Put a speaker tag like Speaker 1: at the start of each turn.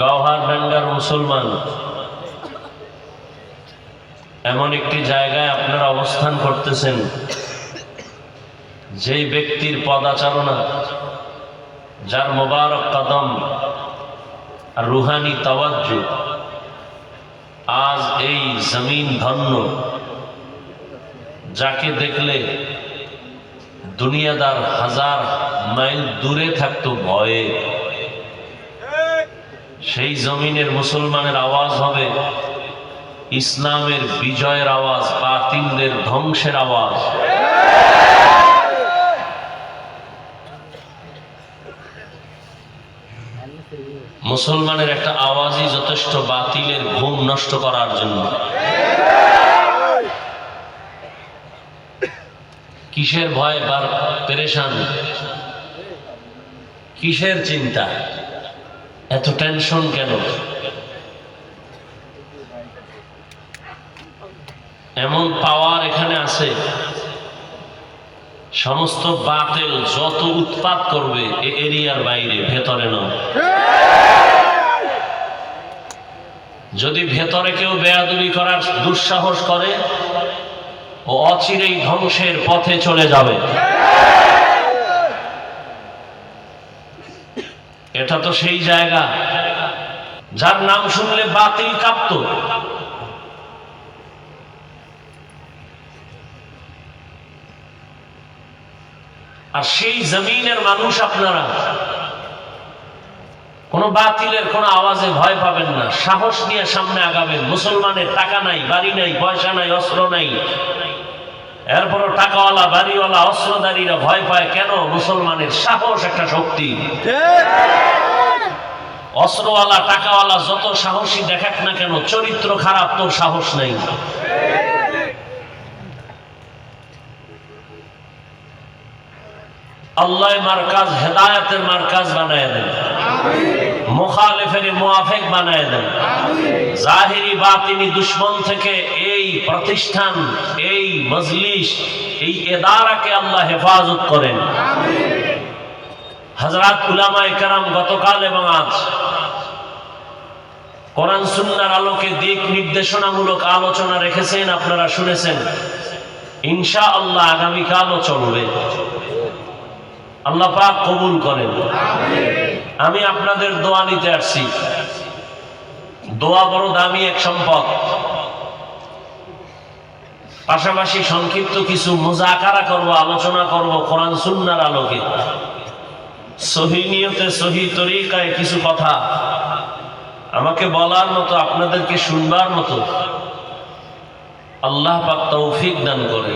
Speaker 1: গওহার ডাঙ্গার মুসলমান। এমন একটি জায়গায় আপনারা অবস্থান করতেছেন, যেই ব্যক্তির পদাচারণা, যার মোবারক কদম আর রুহানি তাওয়াজ্জু, আজ এই জমিন ধন্য, যাকে দেখলে দুনিয়াদার হাজার মাইল দূরে থাকতো ভয়ে। সেই জমিনের মুসলমানের আওয়াজ হবে ইসলামের বিজয়ের আওয়াজ, বাতিলদের ধ্বংসের আওয়াজ। মুসলমানের একটা আওয়াজই যথেষ্ট বাতিলের ঘুম নষ্ট করার জন্য। কিসের ভয় বার পেরেশান? কিসের চিন্তা? এত টেনশন কেন? এমন পাওয়ার এখানে আছে। সমস্ত বাতেল যত উৎপাত করবে এরিয়ার বাইরে, ভেতরে নয় যদি ভেতরে কেউ বেয়াদুবি করার দুঃসাহস করে, ও অচিরেই ধ্বংসের পথে চলে যাবে। এটা তো সেই জায়গা। যার নাম শুনলে বাতিল কাঁপত। আর সেই জমিনের মানুষ আপনারা, কোনো বাতিলের কোনো আওয়াজে ভয় পাবেন না। সাহস নিয়ে সামনে আগাবেন। মুসলমানের টাকা নাই, বাড়ি নাই, পয়সা নাই, অস্ত্র নাই। এরপরও টাকাওয়ালা, বাড়িওয়ালা, অস্ত্রধারীরা ভয় পায়, কেন? মুসলমানের সাহস একটা শক্তি। অস্ত্রওয়ালা, টাকাওয়ালা যত সাহসী দেখাক না কেন, চরিত্র খারাপ, তোর সাহস নেই। আল্লাহ মার্কাজ, হেদায়তের মার্কাজ বানায় দেন মুখালেফের মুআফেক বানায় দেন। জাহিরি বাতিনি দুশ্মন থেকে এই প্রতিষ্ঠান এই মজলিস এই এদারাকে আল্লাহ হেফাজত করেন। হজরত উলামায়ে কেরাম গতকাল এবং আজ কোরআন সুন্নার আলোকে দিক নির্দেশনামূলক আলোচনা রেখেছেন আপনারা শুনেছেন। ইনশা আল্লাহ আগামীকালও চলবে। আল্লাহ পাক কবুল করেন। আমি আপনাদের দোয়া নিতে আসছি। দোয়া বড় দামি এক সম্পদ। পাশাপাশি সংক্ষিপ্ত কিছু মোজাকারা করব, আলোচনা করব কোরআন সুন্নার আলোকে। সহি সহি তরিকায় কিছু কথা আমাকে বলার মতো, আপনাদেরকে শুনবার মতো। আল্লাহ পাক তৌফিক দান করে।